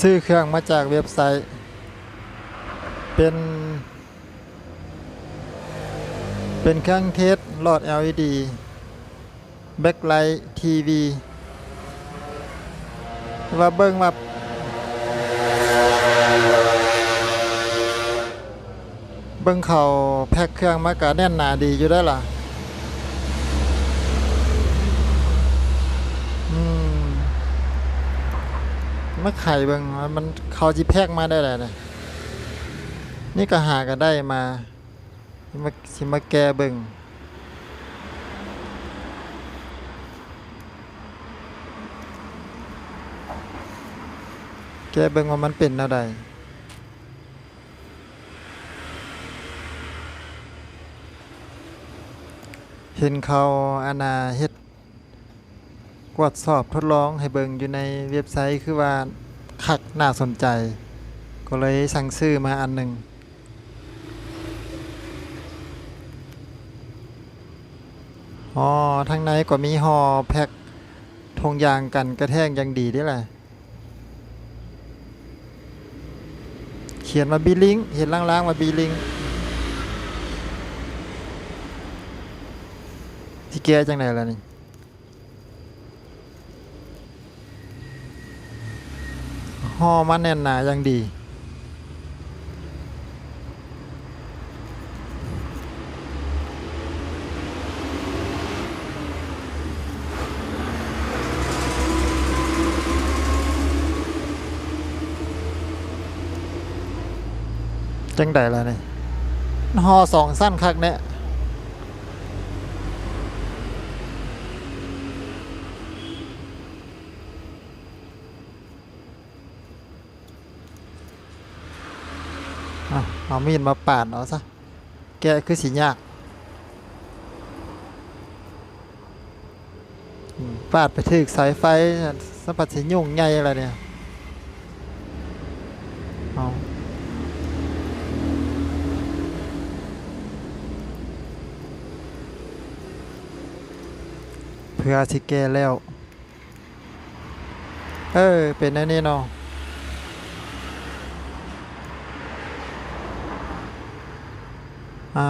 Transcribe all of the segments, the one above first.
ซื้อเครื่องมาจากเว็บไซต์ เป็น เป็นเครื่องเทสหลอด LED backlight TV ว่าเบิ่งว่าเบิ่งเขาแพ็คเครื่องมากะแน่นหนาดีอยู่ได้ล่ะ มาไข่เบิ่งมันเขาจิแพกมาได้แหละเนี่ยนี่ก็หาก็ได้มาสิมาสิมาแกเบิ่งแกเบิ่งว่ามันเป็นแนวใดเห็นเขาอานาเฮ็ด วดสอบทดลองให้เบิงอยู่ในเว็บไซต์คือว่าคักน่าสนใจ ก็เลยสั่งซื้อมาอันหนึ่งห่อทางในก็มีห่อแพ็คทงยางกันกระแทกยังดีด้วยแหละเขียนมาบีลิงเห็นล่างๆมาบีลิงที่แกจังไหนล่ะนี่ ห่อมาแน่นหนาอย่างดี จังใดล่ะนี่ห่อสองสั้นคักเนี่ย เอามีดมาปาดเอาซะ แกคือสิยากปาดไปถึกสายไฟสัมผัสสิยุ่งใหญ่อะไรเนี่ย เอาเพื่อสิแกแล้ว เออ เป็นอันนี้เนาะ อ่า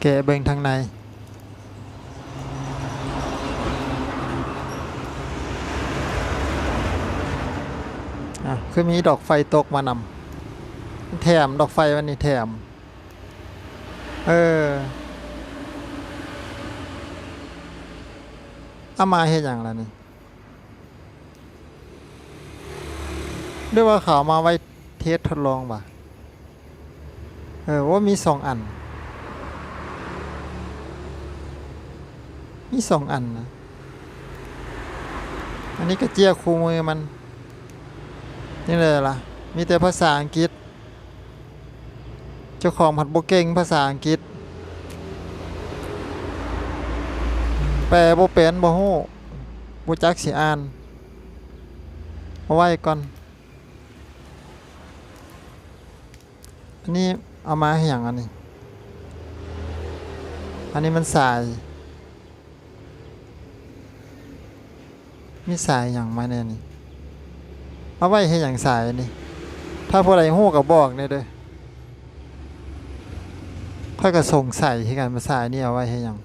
แกะเบิ่งทางในอะคือมีดอกไฟตกมานำแถมดอกไฟวันนี้แถม เออเอามาเฮ็ดหยังล่ะนี่ เรียกว่าเขามาไว้เทสทดลองป่ะเออว่ามีสองอัน มีสองอันนะอันนี้ก็เจียคูมือมัน นี่เลยล่ะ มีแต่ภาษาอังกฤษ เจ้าของผัดโบเก่งภาษาอังกฤษ แปลบ่เป็นโบ่ฮู้บ่จักสิอ่าน เอาไว้ก่อน อันนี้เอามาให้อย่างอันนี้ อันนี้มันสาย มีสายอย่างมาแน่นี่ เอาไว้ให้อย่างสายนี่ ถ้าผู้ใดฮู้ก็บอกเนี่ยเด้อค่อยก็ส่งใส่ให้กันมาสายนี่เอาไว้ให้อย่าง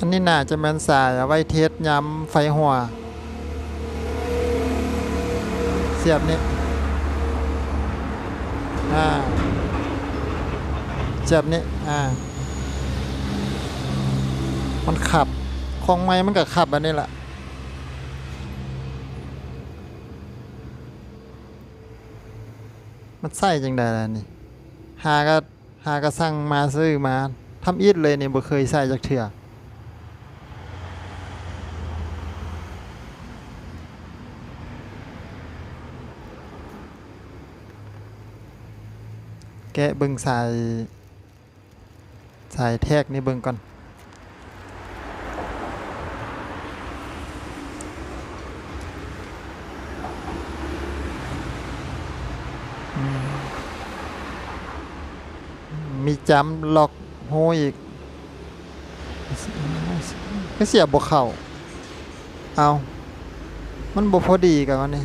อันนี้น่าจะแม่นสายเอาไว้เทสย้ำไฟหัว เสียบนี่อ่าเสียบนี่อ่า มันขับของไม้มันก็ขับอันนี้แหละมันใส่จังไดล่ะนี่หาก็หาก็สั่งมาซื้อมาทำอีดเลยนี่บ่เคยใส่จักเทื่อ กะเบิ่งสายสายแทกนี่เบิ่งก่อนมีจำล็อกโฮอีกก็เสียบบ่เข้าเอา มันบ่พอดีกันวันนี้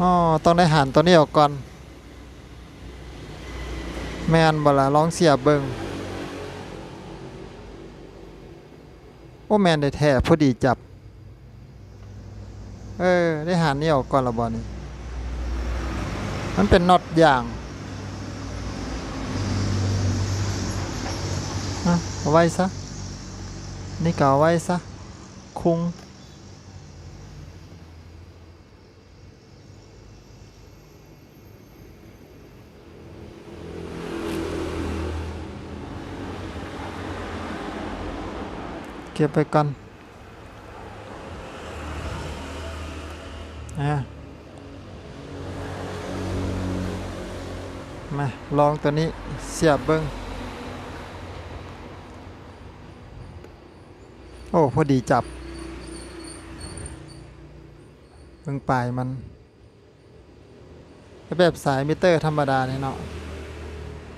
อ๋อต้องได้หันตัวนี้ออกก่อน แม่นบ่ล่ะลองเสียบเบิงโอ้แมนได้แท้พอดีจับ เออ ได้หันนี่ออกก่อนละบ่นี่มันเป็นน็อตอย่างอะเอาไว้ซะ นี่ก็เอาไว้ซะ คุง ก็บไปก่อนอะมาลองตัวนี้เสียบเบิ้งโอ้พอดีจับเบิ้งปลายมันแบบสายมิเตอร์ธรรมดาเนี่ยเนาะ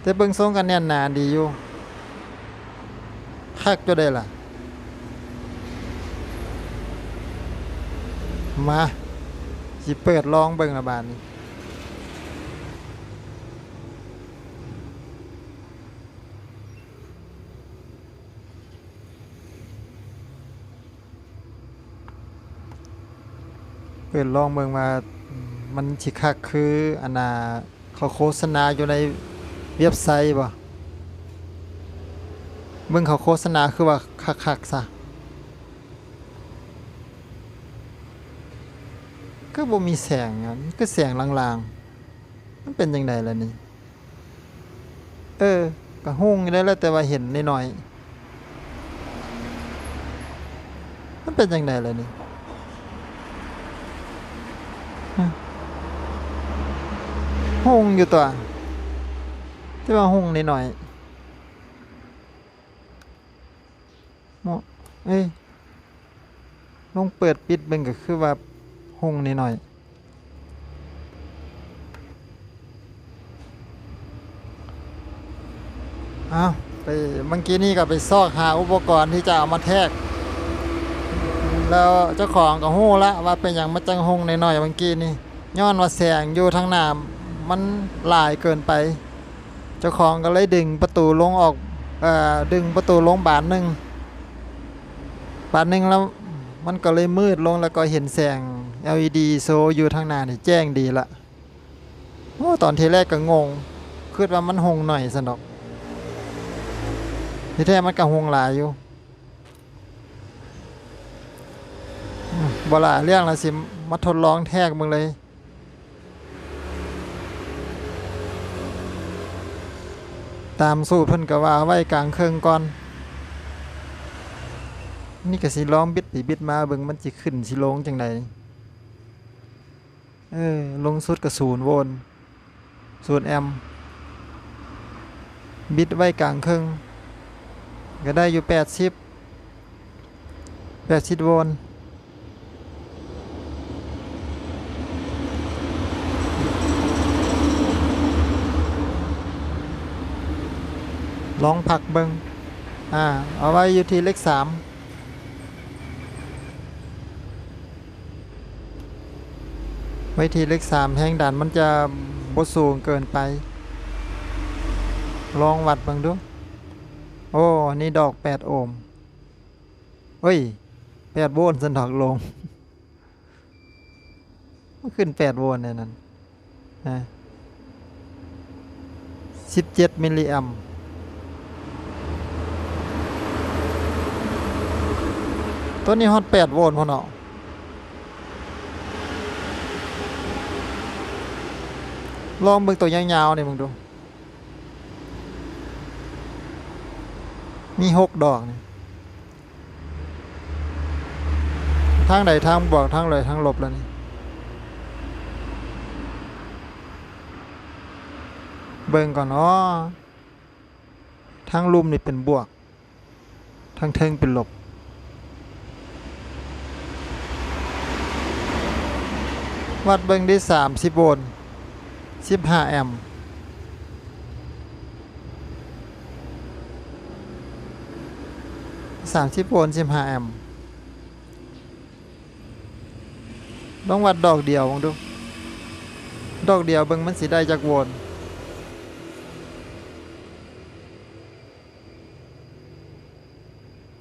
แต่เบิ้งทรงกันแน่นหนาดีอยู่คักจะได้ล่ะ มาสิเปิดลองเบิ่งละบาดนี้เปิดลองเบิ่งว่ามันสิคักคืออันน่ะเขาโฆษณาอยู่ในเว็บไซต์บ่เบิ่งเขาโฆษณาคือว่าคักๆซะ ก็บ่มีแสงอะก็แสงลางๆ มันเป็นยังไงล่ะนี่ เออ ก็หุ่งอยได้แล้วแต่ว่าเห็นน้อย มันเป็นยังไงล่ะนี่หุ่งอยู่ตัวแต่ว่าหุ่งน้อยๆโมเอ้ยลองเปิดปิดเบิ่งก็คือว่า หงนิดหน่อย เอาไปเมื่อกี้นี่ก็ไปซอกหาอุปกรณ์ที่จะเอามาแทก แล้วเจ้าของก็ฮู้ละว่าเป็นอย่างมาจังหงนิดหน่อยเมื่อกี้นี่ย้อนว่าแสงอยู่ทางหน้ามันหลายเกินไป เจ้าของก็เลยดึงประตูลงออกอดึงประตูลงบานหนึ่งบานหนึ่งแล้ว มันก็เลยมืดลงแล้วก็เห็นแสง LED โซอยู่ทางหน้านี่แจ้งดีละโอ้ตอนทีแรกก็งงคิดว่ามันหงหน่อยสนอกที่แท้มันก็หงหลายอยู่บละเรื่องละสิมาทดลองแทกมึงเลยตามสูตรเพิ่นก็ว่าไว้กลางเครื่องก่อน นี่ก็สิลองบิดไปบิดมาเบิ่งมันสิขึ้นสิลงจังไดเออลงสุดกับศูนย์โวลต์ศูนย์แอมป์บิดไว้กลางครึ่งก็ได้อยู่แปดสิบแปดสิบโวลต์ลองผักเบิงอ่า เอาไว้อยู่ที่เลขสาม ไว้ทีเลขสามแห่งดันมันจะบสูงเกินไป ลองวัดบังดู โอ้ นี่ดอกแปดโอห์มเฮ้ยแปดโวลต์สันดอกลงมันขึ้นแปดโวลต์เนี่ยนั่นนะสิบเจ็ดมิลลิแอมตัวนี้ฮอตแปดโวลต์พอเนาะ ลองเบิ่งตัวยาวๆนี่มึงดู มีหกดอกนี่ทางใดทางบวกทางเลยทางลบแล้วนี่ เบิ่งก่อนอ๋อทางลุมนี่เป็นบวก ทางเทิงเป็นลบวัดเบิ่งได้30โวลต์ 15 แอมป์30โวลต์15แอมป์ลองวัดดอกเดียวลองดู ดอกเดียวเบิ่งมันสิได้จักโวลต์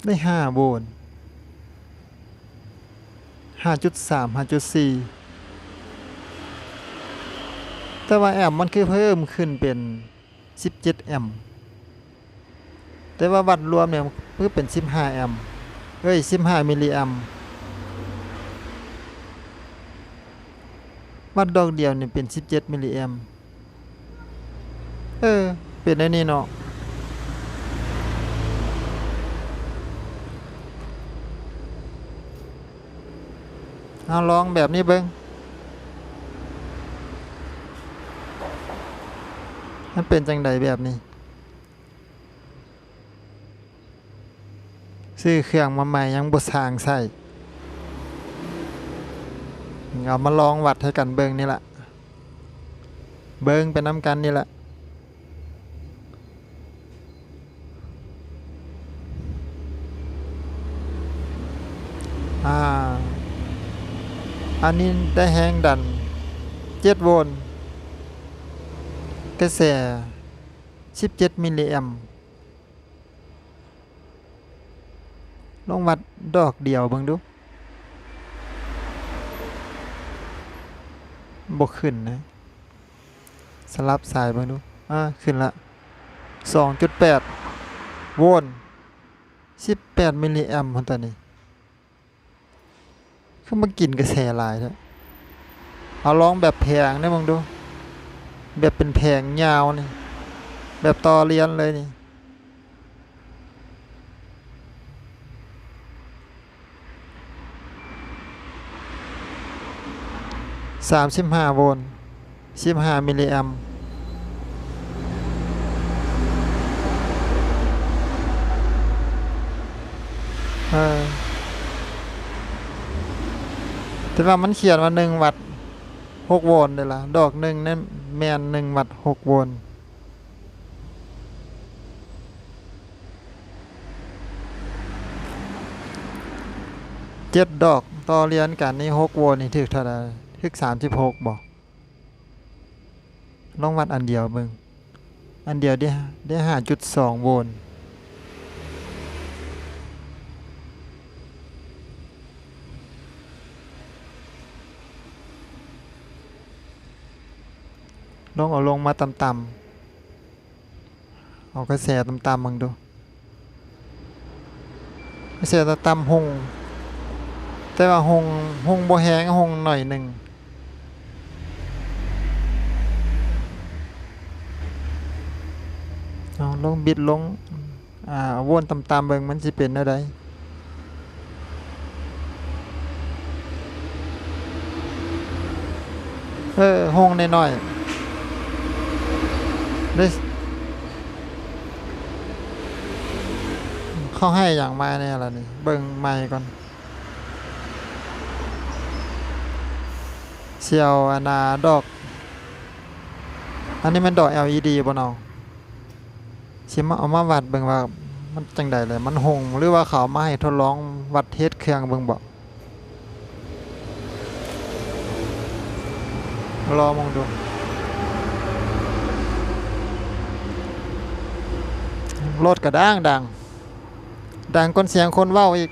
ได้5โวลต์5.3 5.4 แต่ว่าแอมมันคือเพิ่มขึ้นเป็น 17 แอมแต่ว่าวัดรวมเนี่ยคือเป็น 15 แอมเอ้ย 15 มิลลิแอมวัดดอกเดียวเนี่ยเป็น 17 มิลลิแอมเออ เป็นได้นี่เนาะเอาลองแบบนี้เบิ้ง มันเป็นจังใดแบบนี้ ซื้อเครื่องมาใหม่ยังบ่สางใส่เอามาลองวัดให้กันเบิงนี่แหละเบิงเป็นน้ำกันนี่แหละอ่าอันนี้ได้แห้งดัน7โวลต์ กระแส 17 มิลลิแอมลองวัดดอกเดียวเบิ่งดูบ่ขึ้นนะ สลับสายเบิ่งดู อ่า ขึ้นละ 2.8 โวลต์18 มิลลิแอมป์พุ่นตอนนี้คือมากินกระแสหลายแล้วเอาลองแบบแพงได้มึงดู แบบเป็นแพงยาวนี่ แบบต่อเรียนเลยนี่ สามสิบห้าโวลต์สิบห้ามิลลิแอมป์เออแต่ว่ามันเขียนว่าหนึ่งวัตต์ หกโวลต์เลยล่ะ ดอกหนึ่งนั่นแมนหนึ่งวัตต์หกโวลต์เจ็ดดอกต่อเรียนกันนี่หกโวลต์นี่ถึกเท่าไรถึกสามสิบหกบอกลองวัดอันเดียวเบิ่งอันเดียวได้ได้ห้าจุดสองโวลต์ ลงเอาลงมาต่ำๆเอากระแสต่ำๆมึงดูกระแสต่ำๆหง แต่ว่าหงหงบ่แห้งหงหน่อยหนึ่งเอาลงบิดลงอ่าวนต่ำๆเบิ่งมันสิเป็นอะไรเออหงน้อยๆ ได้เขาให้อย่างมาเนี่ยอะไรนี่ เบิ่งไม้ก่อนเชียวอนาดอก อันนี้มันดอก LED บ่น้องชิมาเอามาวัดเบิ่งว่ามันจังใดเลย มันหงหรือว่าเขามาให้ทดลองวัดเทสเครื่องเบิ่งบ่รอมองดู รถกระด้างดัง ดังก้นเสียงคนเว้าอีก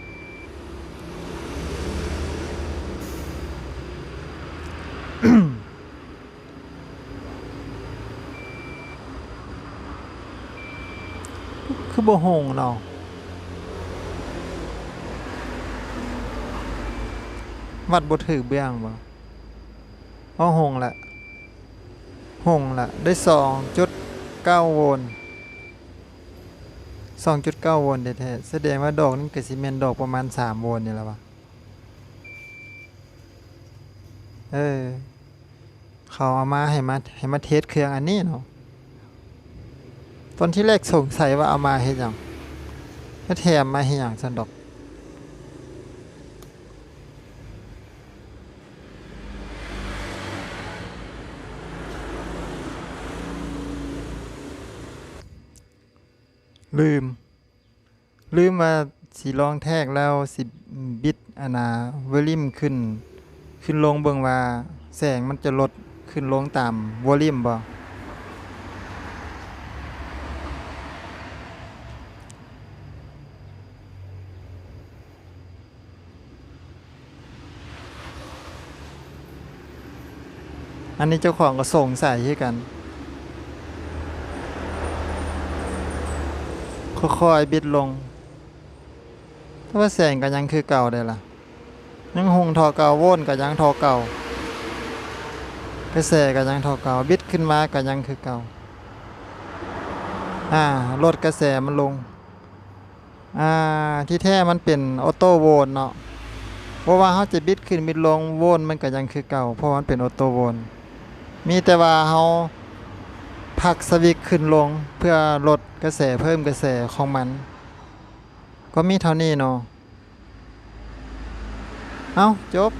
คือบ่หงเนาะวัดบ่ถือเบื้องบ่เอหงแหละหงแหละได้สองจุดเก้าโวลต์ 2.9 โวลต์แท้ๆแสดงว่าดอกนั้นก็สิแม่นดอกประมาณ 3 โวลต์นี่แหละวะเออ เขาเอามาให้มาให้มาเทสเครื่องอันนี้เนาะตอนที่แรกสงสัยว่าเอามาเฮ็ดหยังแล้วแถมมาเฮ็ดหยังซั่นดอก ลืม ลืมว่าสิลองแทกแล้วสิบิดอนาเวลิมขึ้น ขึ้นลงเบิงว่า แสงมันจะลดขึ้นลงตามวอลิมบ่อันนี้เจ้าของก็ส่งใส่ให้กัน ค่อยๆบิดลงถ้าว่าแสงก็ยังคือเก่าได้ล่ะ ยังหงทอเก่าโวนก็ยังทอเก่ากระแสก็ยังทอเก่าบิดขึ้นมาก็ยังคือเก่าอ่าลดกระแสมันลงอ่าที่แท้มันเป็นออโต้โวนเนาะเพราะว่าเขาจะบิดขึ้นบิดลงโวนมันก็ยังคือเก่า เพราะมันเป็นออโต้โวนมีแต่ว่าเขา พักสวิกขึ้นลงเพื่อลดกระแสเพิ่มกระแสของมัน ก็มีเท่านี้เนาะเอาจบ